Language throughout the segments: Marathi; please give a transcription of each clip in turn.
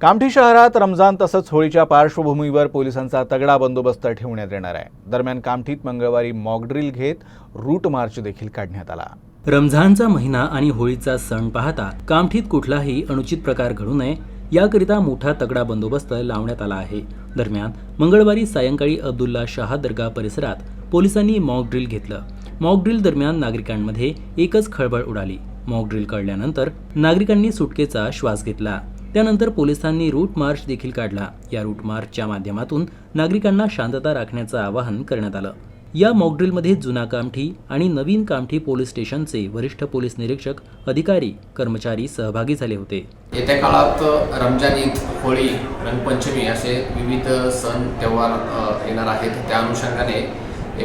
कामठी शहरात रमजान तसंच होळीच्या पार्श्वभूमीवर पोलिसांचा तगडा बंदोबस्त ठेवण्यात येणार आहे. दरम्यान कामठीत मंगळवारी मॉकड्रिल घेत रूट मार्च देखील काढण्यात आला. रमझानचा महिना आणि होळीचा सण पाहता कामठीत कुठलाही अनुचित प्रकार घडू नये याकरिता मोठा तगडा बंदोबस्त लावण्यात आला आहे. दरम्यान मंगळवारी सायंकाळी अब्दुल्ला शाह दर्गा परिसरात पोलिसांनी मॉकड्रिल घेतलं. मॉकड्रिल दरम्यान नागरिकांमध्ये एकच खळबळ उडाली. मॉकड्रिल कळल्यानंतर नागरिकांनी सुटकेचा श्वास घेतला. त्यानंतर पोलिसांनी रूट मार्च देखील काढला. या रूट मार्चच्या माध्यमातून नागरिकांना शांतता राखण्याचं आवाहन करण्यात आलं. या मॉकड्रिलमध्ये जुना कामठी आणि नवीन कामठी पोलीस स्टेशनचे वरिष्ठ पोलीस निरीक्षक अधिकारी कर्मचारी सहभागी झाले होते. येत्या काळात रमजान ईद होळी रंगपंचमी असे विविध सण त्योहार येणार आहेत. त्या अनुषंगाने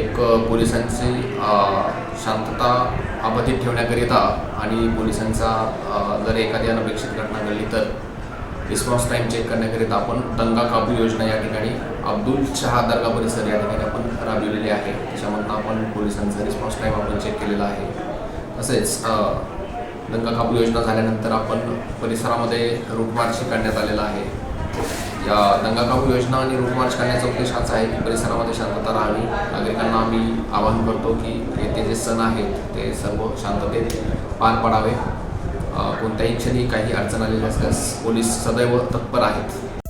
एक पोलिसांची शांतता अबाधित ठेवण्याकरिता आणि पोलिसांचा जर एखादी अनपेक्षित घटना घडली तर रिस्पॉन्स टाईम चेक करण्याकरिता आपण दंगा काबू योजना या ठिकाणी अब्दुल शहा दर्गा परिसर या ठिकाणी आपण राबविलेली आहे. त्याच्यामधनं आपण पोलिसांचा रिस्पॉन्स टाईम आपण चेक केलेला आहे. तसेच दंगा काबू योजना झाल्यानंतर आपण परिसरामध्ये रूट मार्च काढण्यात आलेला आहे. या दंगा काबू योजना आणि रूट मार्च करण्याचा उद्देश हाच आहे की परिसरामध्ये शांतता राहावी. नागरिकांना आम्ही आवाहन करतो की येथे जे सण आहेत ते सर्व शांततेत पार पाडावे. कोणत्याही क्षणी काही अडचण आलेली असल्यास पोलीस सदैव तत्पर आहेत.